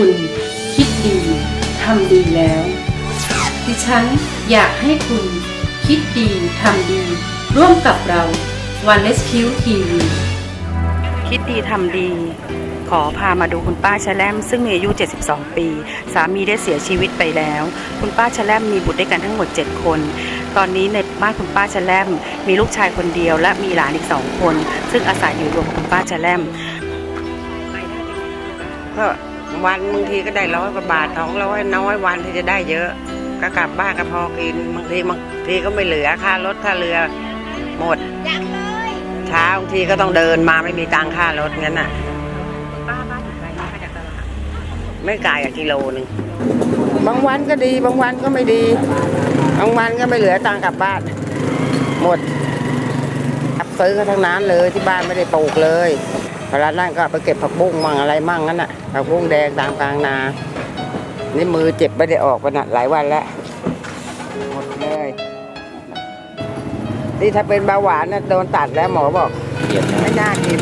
คุณ คิดดีทำดีแล้ว ดิฉันอยากให้คุณคิดดีทำดี ร่วมกับเรา One Rescue TV คิดดีทำดี ขอพามาดูคุณป้าชะแลมซึ่งมีอายุ 72 ปี สามีได้เสียชีวิตไปแล้ว คุณป้าชะแลมมีบุตรด้วยกันทั้งหมด 7 คน ตอนนี้ในบ้านคุณป้าชะแลมมีลูกชายคนเดียวและมีหลานอีกสองคน ซึ่งอาศัยอยู่รวมกับคุณป้าชะแลมก็ วันบางทีก็ได้ร้อยกว่าบาทสองร้อยน้อยวันที่จะได้เยอะ ก็กลับบ้านก็พอกินบางทีบางทีก็ไม่เหลือค่ารถค่าเรือหมดเช้าบางทีก็ต้องเดินมาไม่มีตังค่ารถงั้นน่ะป้าบ้านอยู่ไกลมากจากตลาดไม่ไกลอะกิโลหนึ่งบางวันก็ดีบางวันก็ไม่ดี บางวันก็ไม่เหลือตังค์กลับบ้าน หมดรับซื้อกันทั้งนั้นเลยที่บ้านไม่ได้ปลูกเลย เวลานั่นก็ไปเก็บผักบุ้งมั่งอะไรมั่งนั่นน่ะผักบุ้งแดงตามกลางนานี่มือเจ็บไม่ได้ออกไปนะหลายวันแล้วหมดเลยนี่ถ้าเป็นเบาหวานนะโดนตัดแล้วหมอบอกไม่น่ากิน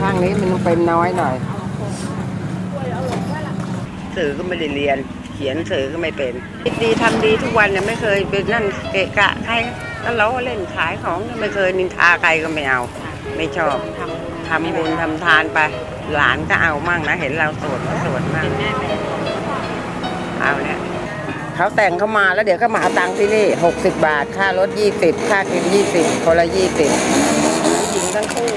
ข้างนี้มันต้องเป็นน้อยหน่อยสื่อก็ไม่ได้เรียน เขียนสื่อก็ไม่เป็นคิดดีทำดีทุกวันเนี่ยไม่เคยเป็นนั่นเกะกะใครก็ล้อเล่นขายของไม่เคยนินทาใครก็ไม่เอา ไม่ชอบทำบุญทำทานไป หลานก็เอามั่งนะ เห็นเราสวดก็สวดมั่งเอาเนี่ยเขาแต่งเข้ามาแล้วเดี๋ยวก็มาเอาตังค์ที่นี่หกสิบบาท ค่ารถยี่สิบค่ากินยี่สิบคนละยี่สิบผู้หญิงทั้งคู่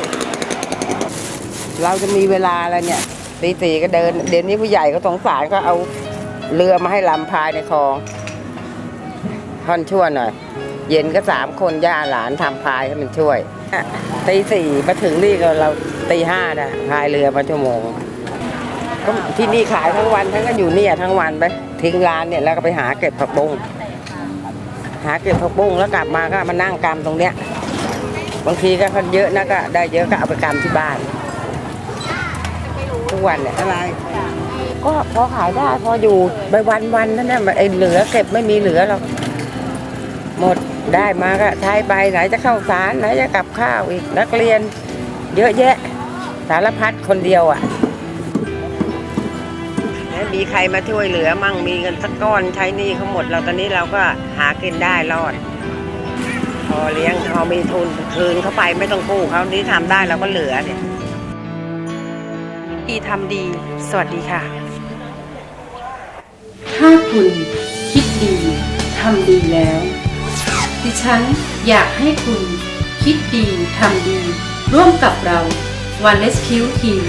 เราจะมีเวลาอะไรเนี่ยตีสี่ก็เดิน เดี๋ยวนี้ผู้ใหญ่ก็สงสารก็เอาเรือมาให้ลำพายในคลองท่อนชั่วหน่อย เย็นก็สามคนย่าหลานทำพายให้มันช่วยอะตีสี่มาถึงนี่ก็เราตีห้านะพายเรือมาชั่วโมงก็ที่นี่ขายทั้งวันทั้งก็อยู่เนี่ยทั้งวันไปทิ้งร้านเนี่ยแล้วก็ไปหาเก็บผักบุ้งหาเก็บผักบุ้งแล้วกลับมาก็มานั่งกำตรงเนี้ยบางทีก็คนเยอะนะก็ได้เยอะก็เอาไปกำที่บ้าน ทุกวันเนี่ยอะไรก็พอขายได้พออยู่ไปวันวันๆนั่นน่ะไอ้เหลือเก็บไม่มีเหลือหรอกหมด ได้มาก็ใช้ไปไหนจะเข้าสารไหนจะกับข้าวอีกนักเรียน เยอะแยะ สารพัดคนเดียวอะแล้วมีใครมาช่วยเหลือมั่งมีเงินสักก้อนใช้หนี้เขาหมดเราตอนนี้เราก็หากินได้รอด พอเลี้ยงพอมีทุนคืนเข้าไปไม่ต้องกู้เขานี่ทำได้เราก็เหลือเนี่ยดีทำดี สวัสดีค่ะ ถ้าคุณคิดดีทำดีแล้ว ดิฉันอยากให้คุณคิดดีทำดี ร่วมกับเรา One Rescue TV